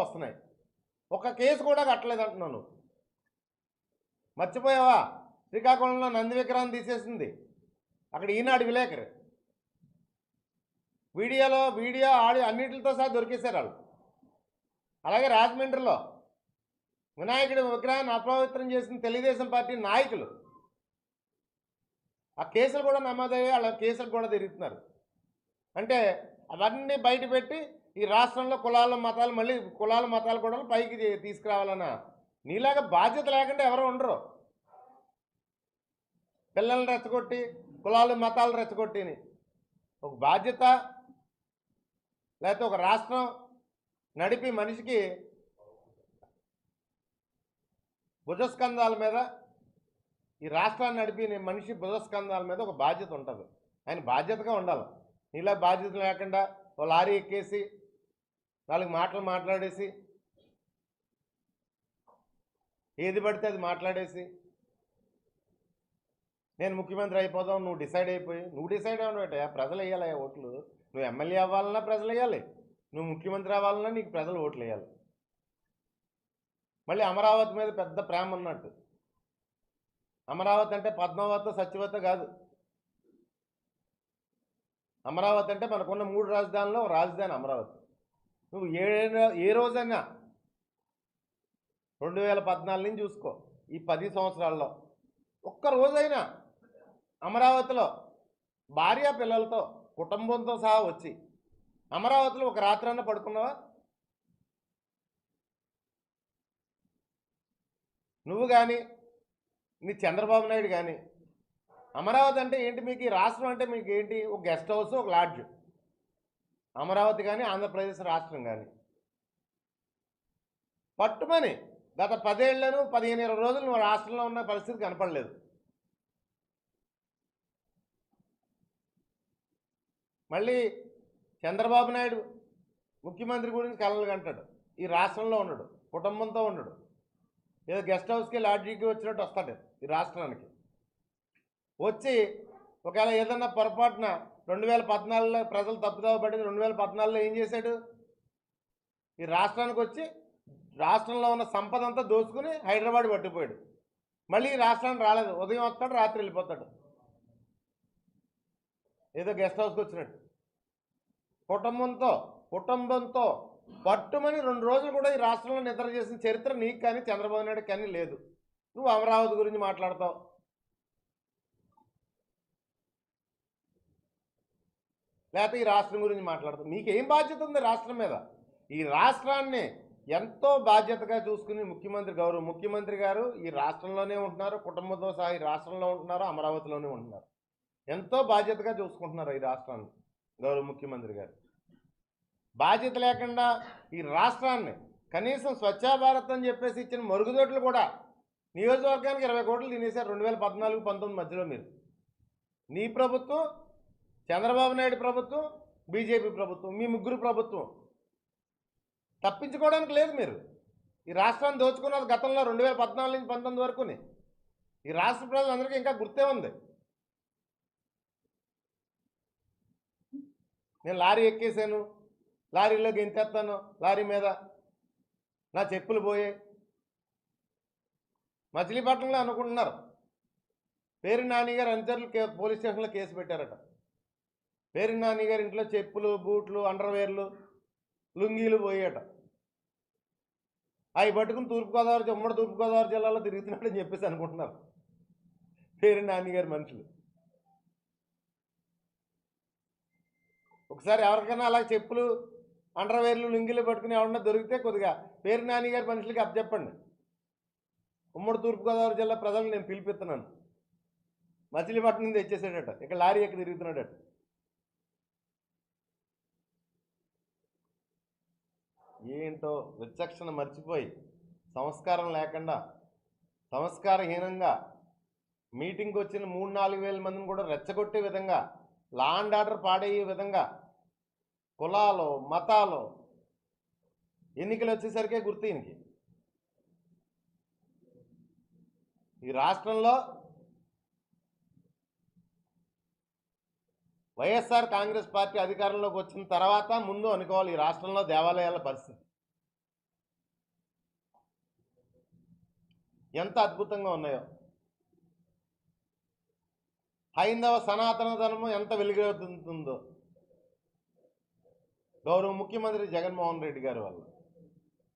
వస్తున్నాయి. ఒక కేసు కూడా కట్టలేదు అంటున్నాను మర్చిపోయావా? శ్రీకాకుళంలో నంది విగ్రహం తీసేసింది. అక్కడ ఈనాడు విలేకరు. వీడియోలో వీడియో ఆడియో అన్నిటితో సహా దొరికేశారు వాళ్ళు. అలాగే రాజమండ్రిలో వినాయకుడి విగ్రహాన్ని అపవిత్రం చేసిన తెలుగుదేశం పార్టీ నాయకులు. ఆ కేసులు కూడా నమోదయ్యి వాళ్ళ కేసులు కూడా తిరుగుతున్నారు. అంటే అవన్నీ బయట పెట్టి ఈ రాష్ట్రంలో కులాల మతాలు మళ్ళీ కులాల మతాలు కూడా పైకి తీసుకురావాలన్నా నీలాగా బాధ్యత లేకుండా ఎవరు ఉండరు. పిల్లల్ని రెచ్చగొట్టి కులాలు మతాలు రెచ్చగొట్టిని. ఒక బాధ్యత లేకపోతే ఒక రాష్ట్రం నడిపి మనిషికి భుజస్కంధాల మీద ఈ రాష్ట్రాన్ని నడిపి మనిషి భుజస్కంధాల మీద ఒక బాధ్యత ఉంటుంది. ఆయన బాధ్యతగా ఉండాలి. నీలా బాధ్యత లేకుండా ఓ లారీ ఎక్కేసి నాలుగు మాటలు మాట్లాడేసి ఏది పడితే అది మాట్లాడేసి నేను ముఖ్యమంత్రి అయిపోదాం నువ్వు డిసైడ్ అయిపోయి నువ్వు డిసైడ్ అవ్వడం ప్రజలు వేయాలి ఓట్లు. నువ్వు ఎమ్మెల్యే అవ్వాలన్నా ప్రజలు వేయాలి. నువ్వు ముఖ్యమంత్రి అవ్వాలన్నా నీకు ప్రజలు ఓట్లు వేయాలి. మళ్ళీ అమరావతి మీద పెద్ద ప్రేమ ఉన్నట్టు. అమరావతి అంటే పద్మావతి సత్యవత కాదు. అమరావతి అంటే మనకున్న మూడు రాజధానుల్లో రాజధాని అమరావతి. నువ్వు ఏ ఏ రోజైనా రెండు వేల పద్నాలుగు నుంచి చూసుకో. ఈ పది సంవత్సరాల్లో ఒక్క రోజైనా అమరావతిలో భార్య పిల్లలతో కుటుంబంతో సహా వచ్చి అమరావతిలో ఒక రాత్రన్న పడుకున్నావా? నువ్వు కానీ నీ చంద్రబాబు నాయుడు కానీ అమరావతి అంటే ఏంటి? మీకు రాష్ట్రం అంటే మీకు ఏంటి? ఒక గెస్ట్ హౌస్ ఒక లాడ్జ్. అమరావతి కానీ ఆంధ్రప్రదేశ్ రాష్ట్రం కానీ పట్టుమని గత పదేళ్ళను పదిహేను ఇరవై రోజులు మా రాష్ట్రంలో ఉన్న పరిస్థితి కనపడలేదు. మళ్ళీ చంద్రబాబు నాయుడు ముఖ్యమంత్రి గురించి కలలు కంటాడు. ఈ రాష్ట్రంలో ఉండడు కుటుంబంతో ఉండడు. ఏదో గెస్ట్ హౌస్కి లాడ్జీకి వచ్చినట్టు వస్తాడు ఈ రాష్ట్రానికి. వచ్చి ఒకవేళ ఏదన్నా పొరపాటున రెండు వేల పద్నాలుగులో ప్రజలు తప్పుదావ పడింది రెండు వేల పద్నాలుగులో ఏం చేశాడు? ఈ రాష్ట్రానికి వచ్చి రాష్ట్రంలో ఉన్న సంపద అంతా దోచుకుని హైదరాబాద్ పట్టుకుపోయాడు మళ్ళీ ఈ రాష్ట్రానికి రాలేదు. ఉదయం వస్తాడు రాత్రి వెళ్ళిపోతాడు. ఏదో గెస్ట్ హౌస్కి వచ్చినట్టు. కుటుంబంతో కుటుంబంతో పట్టుమని రెండు రోజులు కూడా ఈ రాష్ట్రంలో నిద్ర చేసిన చరిత్ర నీకు కానీ చంద్రబాబు నాయుడు కానీ లేదు. నువ్వు అమరావతి గురించి మాట్లాడతావు. లేకపోతే ఈ రాష్ట్రం గురించి మాట్లాడతావు మీకేం బాధ్యత ఉంది రాష్ట్రం మీద? ఈ రాష్ట్రాన్ని ఎంతో బాధ్యతగా చూసుకుని ముఖ్యమంత్రి గౌరవ ముఖ్యమంత్రి గారు ఈ రాష్ట్రంలోనే ఉంటున్నారు కుటుంబంతో సహా ఈ రాష్ట్రంలో ఉంటున్నారు అమరావతిలోనే ఉంటున్నారు. ఎంతో బాధ్యతగా చూసుకుంటున్నారు ఈ రాష్ట్రాన్ని గౌరవ ముఖ్యమంత్రి గారు. బాధ్యత లేకుండా ఈ రాష్ట్రాన్ని కనీసం స్వచ్ఛ భారత్ అని చెప్పేసి ఇచ్చిన మరుగుదొడ్లు కూడా నియోజకవర్గానికి ఇరవై కోట్లు తినేసారు రెండు వేల పద్నాలుగు పంతొమ్మిది మధ్యలో మీరు. నీ ప్రభుత్వం చంద్రబాబు నాయుడు ప్రభుత్వం బీజేపీ ప్రభుత్వం మీ ముగ్గురు ప్రభుత్వం. తప్పించుకోవడానికి లేదు మీరు. ఈ రాష్ట్రాన్ని దోచుకున్నది గతంలో రెండు వేల పద్నాలుగు నుంచి పంతొమ్మిది వరకుని. ఈ రాష్ట్ర ప్రజలందరికీ ఇంకా గుర్తే ఉంది. నేను లారీ ఎక్కేసాను లారీలో గెంతేస్తాను లారీ మీద నా చెప్పులు పోయాయి. మచిలీపట్నంలో అనుకుంటున్నారు. పేరు నాని గారు అనుచరులు కే పోలీస్ స్టేషన్లో కేసు పెట్టారట. పేరు నాన్నగారి గారి ఇంట్లో చెప్పులు బూట్లు అండర్వేర్లు లుంగీలు పోయాట. అవి పట్టుకుని తూర్పుగోదావరి ఉమ్మడి తూర్పుగోదావరి జిల్లాలో తిరుగుతున్నాడని చెప్పేసి అనుకుంటున్నారు. పేరు నాన్నగారి గారి మనుషులు. ఒకసారి ఎవరికైనా అలా చెప్పులు అండర్వేర్లు లుంగీలు పట్టుకుని ఎవరన్నా దొరికితే కొద్దిగా పేరు నాన్నగారి గారి మనుషులకి అప్పచెప్పండి ఉమ్మడి తూర్పుగోదావరి జిల్లా ప్రజలను నేను పిలిపిస్తున్నాను. మచిలీపట్నం నుంచి తెచ్చేసాడట. ఇక్కడ లారీ ఎక్కడ తిరుగుతున్నాడట. ఏంటో విచక్షణ మర్చిపోయి సంస్కారం లేకుండా సంస్కారహీనంగా మీటింగ్కి వచ్చిన మూడు నాలుగు వేల మందిని కూడా రెచ్చగొట్టే విధంగా లా అండ్ ఆర్డర్ పాడయ్యే విధంగా కులాలు మతాలు ఎన్నికలు వచ్చేసరికే గుర్తు ఈయనకి. ఈ రాష్ట్రంలో వైఎస్ఆర్ కాంగ్రెస్ పార్టీ అధికారంలోకి వచ్చిన తర్వాత ముందు అనుకోవాలి ఈ రాష్ట్రంలో దేవాలయాల పరిస్థితి. ఎంత అద్భుతంగా ఉన్నాయో. హైందవ సనాతన ధర్మం ఎంత వెలుగుతుందో గౌరవ ముఖ్యమంత్రి జగన్మోహన్ రెడ్డి గారి వల్ల.